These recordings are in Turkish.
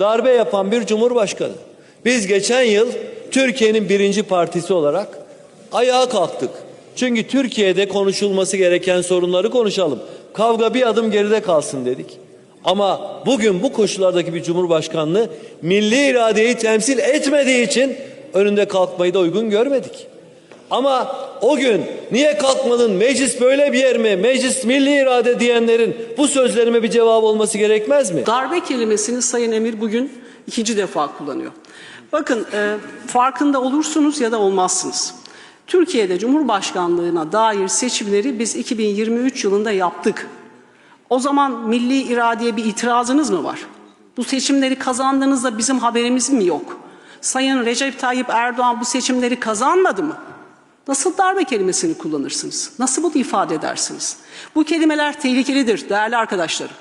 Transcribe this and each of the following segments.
darbe yapan bir cumhurbaşkanı. Biz geçen yıl Türkiye'nin birinci partisi olarak ayağa kalktık. Çünkü Türkiye'de konuşulması gereken sorunları konuşalım. Kavga bir adım geride kalsın dedik. Ama bugün bu koşullardaki bir cumhurbaşkanlığı milli iradeyi temsil etmediği için önünde kalkmayı da uygun görmedik. Ama o gün niye kalkmadın meclis böyle bir yer mi meclis milli irade diyenlerin bu sözlerime bir cevap olması gerekmez mi? Darbe kelimesini Sayın Emir bugün ikinci defa kullanıyor. Bakın e, farkında olursunuz ya da olmazsınız. Türkiye'de Cumhurbaşkanlığına dair seçimleri biz 2023 yılında yaptık. O zaman milli iradeye bir itirazınız mı var? Bu seçimleri kazandığınızda bizim haberimiz mi yok? Sayın Recep Tayyip Erdoğan bu seçimleri kazanmadı mı? Nasıl darbe kelimesini kullanırsınız? Nasıl bunu ifade edersiniz? Bu kelimeler tehlikelidir değerli arkadaşlarım.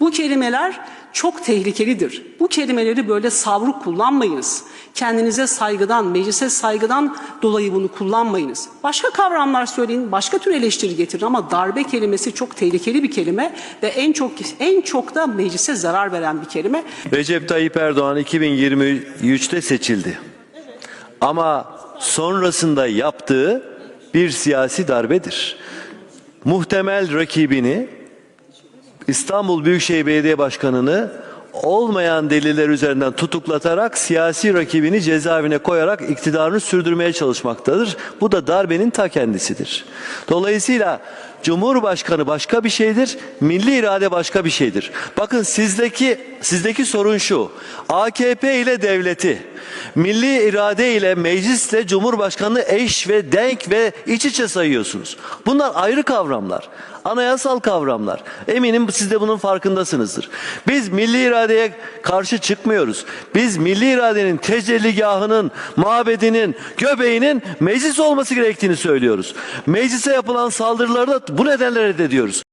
Bu kelimeler çok tehlikelidir. Bu kelimeleri böyle savruk kullanmayınız. Kendinize saygıdan, meclise saygıdan dolayı bunu kullanmayınız. Başka kavramlar söyleyin, başka tür eleştiri getirin ama darbe kelimesi çok tehlikeli bir kelime ve en çok en çok da meclise zarar veren bir kelime. Recep Tayyip Erdoğan 2023'te seçildi. Ama sonrasında yaptığı bir siyasi darbedir. Muhtemel rakibini İstanbul Büyükşehir Belediye Başkanı'nı olmayan deliller üzerinden tutuklatarak siyasi rakibini cezaevine koyarak iktidarını sürdürmeye çalışmaktadır. Bu da darbenin ta kendisidir. Dolayısıyla Cumhurbaşkanı başka bir şeydir, milli irade başka bir şeydir. Bakın sizdeki sizdeki sorun şu. AKP ile devleti, milli irade ile meclisle Cumhurbaşkanı eş ve denk ve iç içe sayıyorsunuz. Bunlar ayrı kavramlar. Anayasal kavramlar. Eminim siz de bunun farkındasınızdır. Biz milli iradeye karşı çıkmıyoruz. Biz milli iradenin tecelligahının, mabedinin, göbeğinin meclis olması gerektiğini söylüyoruz. Meclise yapılan saldırıları da bu nedenle reddediyoruz.